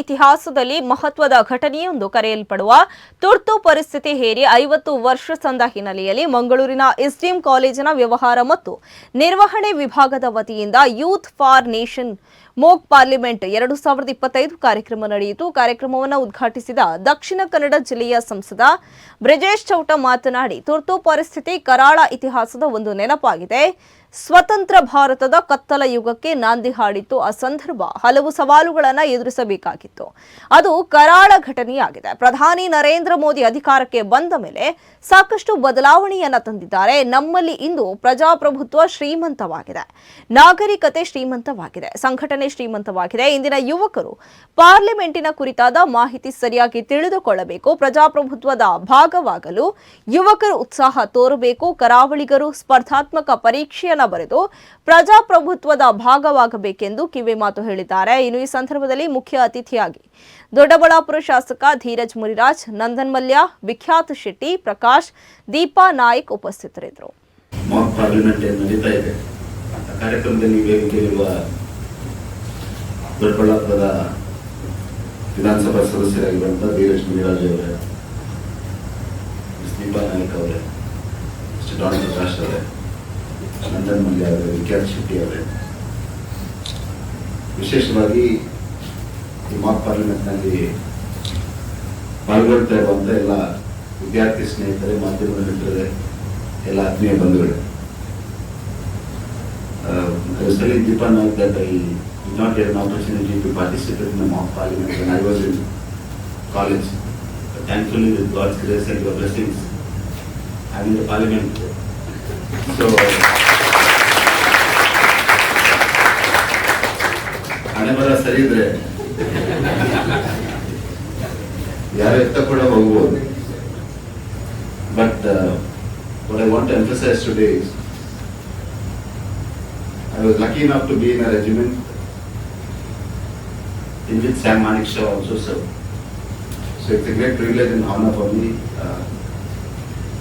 ಇತಿಹಾಸದಲ್ಲಿ ಮಹತ್ವದ ಘಟನೆಯೊಂದು ಕರೆಯಲ್ಪಡುವ ತುರ್ತು ಪರಿಸ್ಥಿತಿ ಹೇರಿ ಐವತ್ತು ವರ್ಷ ಸಂದ ಹಿನ್ನೆಲೆಯಲ್ಲಿ ಮಂಗಳೂರಿನ ಎಸ್ಡಿಎಂ ಕಾಲೇಜಿನ ವ್ಯವಹಾರ ಮತ್ತು ನಿರ್ವಹಣೆ ವಿಭಾಗದ ವತಿಯಿಂದ youth for nation mock parliament ಎರಡು ಸಾವಿರದ ಇಪ್ಪತ್ತೈದು ಕಾರ್ಯಕ್ರಮ ನಡೆಯಿತು. ಕಾರ್ಯಕ್ರಮವನ್ನು ಉದ್ಘಾಟಿಸಿದ ದಕ್ಷಿಣ ಕನ್ನಡ ಜಿಲ್ಲೆಯ ಸಂಸದ ಬ್ರಿಜೇಶ್ ಚೌಟ ಮಾತನಾಡಿ, ತುರ್ತು ಪರಿಸ್ಥಿತಿ ಕರಾಳ ಇತಿಹಾಸದ ಒಂದು ನೆನಪಾಗಿದೆ. ಸ್ವತಂತ್ರ ಭಾರತದ ಕತ್ತಲ ಯುಗಕ್ಕೆ ನಾಂದಿ ಹಾಡಿತ್ತು. ಆ ಸಂದರ್ಭ ಹಲವು ಸವಾಲುಗಳನ್ನು ಎದುರಿಸಬೇಕಾಗಿತ್ತು. ಅದು ಕರಾಳ ಘಟನೆಯಾಗಿದೆ. ಪ್ರಧಾನಿ ನರೇಂದ್ರ ಮೋದಿ ಅಧಿಕಾರಕ್ಕೆ ಬಂದ ಮೇಲೆ ಸಾಕಷ್ಟು ಬದಲಾವಣೆಯನ್ನ ತಂದಿದ್ದಾರೆ. ನಮ್ಮಲ್ಲಿ ಇಂದು ಪ್ರಜಾಪ್ರಭುತ್ವ ಶ್ರೀಮಂತವಾಗಿದೆ. ನಾಗರಿಕತೆ ಶ್ರೀಮಂತವಾಗಿದೆ. ಸಂಘಟನೆ ಶ್ರೀಮಂತವಾಗಿದೆ. ಇಂದಿನ ಯುವಕರು ಪಾರ್ಲಿಮೆಂಟಿನ ಕುರಿತಾದ ಮಾಹಿತಿ ಸರಿಯಾಗಿ ತಿಳಿದುಕೊಳ್ಳಬೇಕು, ಪ್ರಜಾಪ್ರಭುತ್ವದ ಭಾಗವಾಗಲು ಯುವಕರು ಉತ್ಸಾಹ ತೋರಬೇಕು, ಕರಾವಳಿಗರು ಸ್ಪರ್ಧಾತ್ಮಕ ಪರೀಕ್ಷೆಯನ್ನು ಬರೆದು ಪ್ರಜಾಪ್ರಭುತ್ವದ ಭಾಗವಾಗಬೇಕೆಂದು ಕಿವಿಮಾತು ಹೇಳಿದ್ದಾರೆ. ಇನ್ನು ಈ ಸಂದರ್ಭದಲ್ಲಿ ಮುಖ್ಯ ಅತಿಥಿಯಾಗಿ ದೊಡ್ಡಬಳ್ಳಾಪುರ ಶಾಸಕ ಧೀರಜ್ ಮುರಿರಾಜ್ ನಂದನ್ ಮಲ್ಯ, ವಿಖ್ಯಾತ್ ಶೆಟ್ಟಿ, ಪ್ರಕಾಶ್, ದೀಪಾ ನಾಯ್ಕ್ ಉಪಸ್ಥಿತರಿದ್ದರು. ಕಾರ್ಯಕ್ರಮದಲ್ಲಿ ದೊಡ್ಡಬಳ್ಳಾಪುರದ ವಿಧಾನಸಭಾ ಸದಸ್ಯರಾಗಿರುವಂಥ ಧೀರಜ್ ಮುನಿರಾಜ್ ಅವರೇ ದೀಪಾ ನಾಯಕ್ ಅವರೇ, ಮಿಸ್ಟರ್ ಡಾನ್ ಪ್ರಕಾಶ್ ಅವರೇ, ನಂದನ್ ಮಲ್ಯ ಅವರೇ ವಿಖ್ಯಾತ್ ಶೆಟ್ಟಿ ಅವರೇ. ವಿಶೇಷವಾಗಿ ಈ ಮಾಕ್ ಪಾರ್ಲಿಮೆಂಟ್ನಲ್ಲಿ ಪಾಲ್ಗೊಳ್ತಾ ಇರುವಂಥ ಎಲ್ಲ ವಿದ್ಯಾರ್ಥಿ ಸ್ನೇಹಿತರೆ ಮಾಧ್ಯಮ ಮಿತ್ರರೇ, ಎಲ್ಲ ಆತ್ಮೀಯ ಬಂಧುಗಳೇ. ಸರಿ Deepa Nayak that I did not get an opportunity to participate in the mock parliament when I was in college. But thankfully with God's grace and your blessings, I'm in the parliament. So, ಹಣೆ ಬರ ಸರಿ ಇದ್ರೆ ಯಾರು ಎತ್ತ ಕೂಡ ಹೋಗ್ಬೋದು but what I want to emphasize today is I was lucky enough to be in a regiment in Sam Manik Shah also served. So it's a great privilege and honor for me uh,